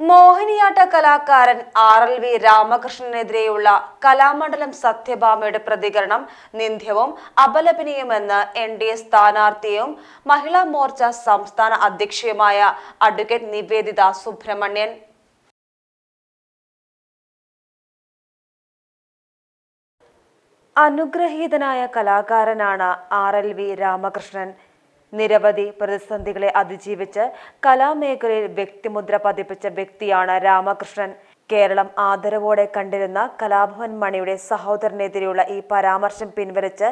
മോഹിനിയാട്ട കലാകാരൻ R L V രാമകൃഷ്ണനെതിരെയുള്ള കലാമണ്ഡലം സത്യഭാമയുടെ പ്രതികരണം നിന്ദ്യവും അപലപനീയമെന്ന് എൻ ഡി എ സ്ഥാനാർത്ഥിയും മഹിളാ മോർച്ച സംസ്ഥാന അധ്യക്ഷയുമായ അഡ്വക്കേറ്റ് നിവേദിത സുബ്രഹ്മണ്യൻ. അനുഗ്രഹീതനായ കലാകാരനാണ് ആർ എൽ വി രാമകൃഷ്ണൻ. നിരവധി പ്രതിസന്ധികളെ അതിജീവിച്ച് കലാമേഖലയിൽ വ്യക്തിമുദ്ര പതിപ്പിച്ച വ്യക്തിയാണ് രാമകൃഷ്ണൻ. കേരളം ആദരവോടെ കണ്ടിരുന്ന കലാഭവൻ മണിയുടെ സഹോദരനെതിരെയുള്ള ഈ പരാമർശം പിൻവലിച്ച്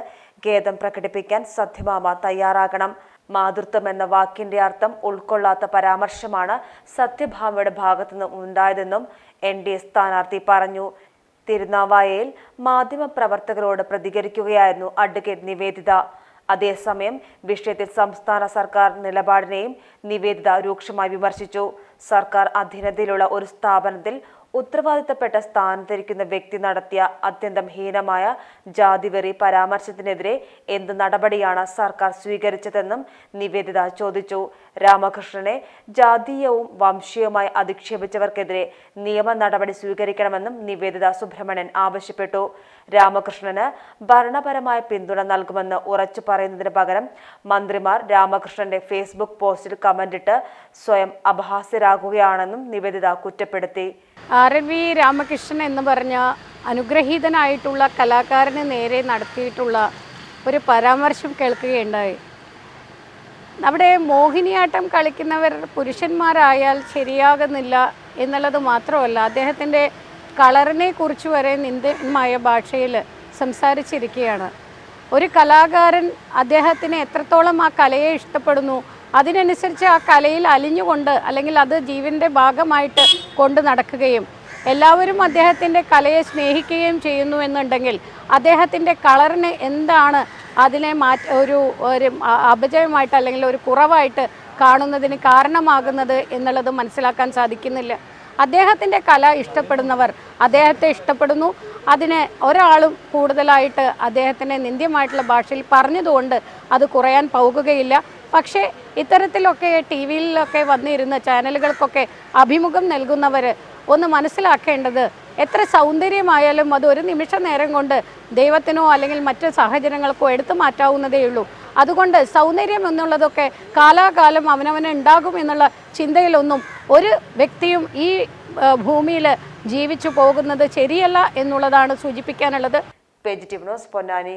ഖേദം പ്രകടിപ്പിക്കാൻ സത്യഭാമ തയ്യാറാകണം. മാതൃത്വം എന്ന വാക്കിന്റെ അർത്ഥം ഉൾക്കൊള്ളാത്ത പരാമർശമാണ് സത്യഭാമയുടെ ഭാഗത്തുനിന്ന് ഉണ്ടായതെന്നും എൻ ഡി എ സ്ഥാനാർത്ഥി പറഞ്ഞു. തിരുനാവായയിൽ മാധ്യമപ്രവർത്തകരോട് പ്രതികരിക്കുകയായിരുന്നു അഡ്വക്കേറ്റ് നിവേദിത. അതേസമയം വിഷയത്തിൽ സംസ്ഥാന സർക്കാർ നിലപാടിനെയും നിവേദിത രൂക്ഷമായി വിമർശിച്ചു. സർക്കാർ അധീനതയിലുള്ള ഒരു സ്ഥാപനത്തിൽ ഉത്തരവാദിത്തപ്പെട്ട സ്ഥാനത്തിരിക്കുന്ന വ്യക്തി നടത്തിയ അത്യന്തം ഹീനമായ ജാതിവെറി പരാമർശത്തിനെതിരെ എന്ത് നടപടിയാണ് സർക്കാർ സ്വീകരിച്ചതെന്നും നിവേദിത ചോദിച്ചു. രാമകൃഷ്ണനെ ജാതീയവും വംശീയവുമായി അധിക്ഷേപിച്ചവർക്കെതിരെ നിയമ നടപടി സ്വീകരിക്കണമെന്നും നിവേദിത സുബ്രഹ്മണ്യൻ ആവശ്യപ്പെട്ടു. രാമകൃഷ്ണന് ഭരണപരമായ പിന്തുണ നൽകുമെന്ന് ഉറച്ചു പറയുന്നതിന് പകരം മന്ത്രിമാർ രാമകൃഷ്ണന്റെ ഫേസ്ബുക്ക് പോസ്റ്റിൽ കമന്റിട്ട് സ്വയം അപഹാസ്യരാകുകയാണെന്നും നിവേദിത കുറ്റപ്പെടുത്തി. ആർ വി രാമകൃഷ്ണൻ എന്ന് പറഞ്ഞ അനുഗ്രഹീതനായിട്ടുള്ള കലാകാരന് നേരെ നടത്തിയിട്ടുള്ള ഒരു പരാമർശം കേൾക്കുകയുണ്ടായി. അവിടെ മോഹിനിയാട്ടം കളിക്കുന്നവർ പുരുഷന്മാരായാൽ ശരിയാകുന്നില്ല എന്നുള്ളത് മാത്രമല്ല അദ്ദേഹത്തിന്റെ കളറിനെ കുറിച്ച് വരെ നിന്ദമായ ഭാഷയിൽ സംസാരിച്ചിരിക്കുകയാണ്. ഒരു കലാകാരൻ അദ്ദേഹത്തിന് എത്രത്തോളം ആ കലയെ ഇഷ്ടപ്പെടുന്നു അതിനനുസരിച്ച് ആ കലയിൽ അലിഞ്ഞുകൊണ്ട് അല്ലെങ്കിൽ അത് ജീവന്റെ ഭാഗമായിട്ട് കൊണ്ടു നടക്കുകയും എല്ലാവരും അദ്ദേഹത്തിന്റെ കലയെ സ്നേഹിക്കുകയും ചെയ്യുന്നു എന്നുണ്ടെങ്കിൽ അദ്ദേഹത്തിന്റെ കളറിന് എന്താണ് അതിനെ മാറ്റ ഒരു ഒരു അപജയമായിട്ട് അല്ലെങ്കിൽ ഒരു കുറവായിട്ട് കാണുന്നതിന് കാരണമാകുന്നത് എന്നുള്ളത് മനസ്സിലാക്കാൻ സാധിക്കുന്നില്ല. അദ്ദേഹത്തിന്റെ കല ഇഷ്ടപ്പെടുന്നവർ അദ്ദേഹത്തെ ഇഷ്ടപ്പെടുന്നു. അതിന് ഒരാളും കൂടുതലായിട്ട് അദ്ദേഹത്തിനെ നിന്ദ്യമായിട്ടുള്ള ഭാഷയിൽ പറഞ്ഞതുകൊണ്ട് അത് കുറയാൻ പോകുകയില്ല പക്ഷേ ഇത്തരത്തിലൊക്കെ ടി വിയിലൊക്കെ വന്നിരുന്ന ചാനലുകൾക്കൊക്കെ അഭിമുഖം നൽകുന്നവർ ഒന്ന് മനസ്സിലാക്കേണ്ടത് എത്ര സൗന്ദര്യമായാലും അത് ഒരു നിമിഷ നേരം കൊണ്ട് ദൈവത്തിനോ അല്ലെങ്കിൽ മറ്റു സാഹചര്യങ്ങൾക്കോ എടുത്തു മാറ്റാവുന്നതേ ഉള്ളൂ. അതുകൊണ്ട് സൗന്ദര്യം എന്നുള്ളതൊക്കെ കാലാകാലം അവനവന് ഉണ്ടാകും എന്നുള്ള ചിന്തയിലൊന്നും ഒരു വ്യക്തിയും ഈ ഭൂമിയിൽ ജീവിച്ചു പോകുന്നത് ശരിയല്ല എന്നുള്ളതാണ് സൂചിപ്പിക്കാനുള്ളത്. പൊന്നാനി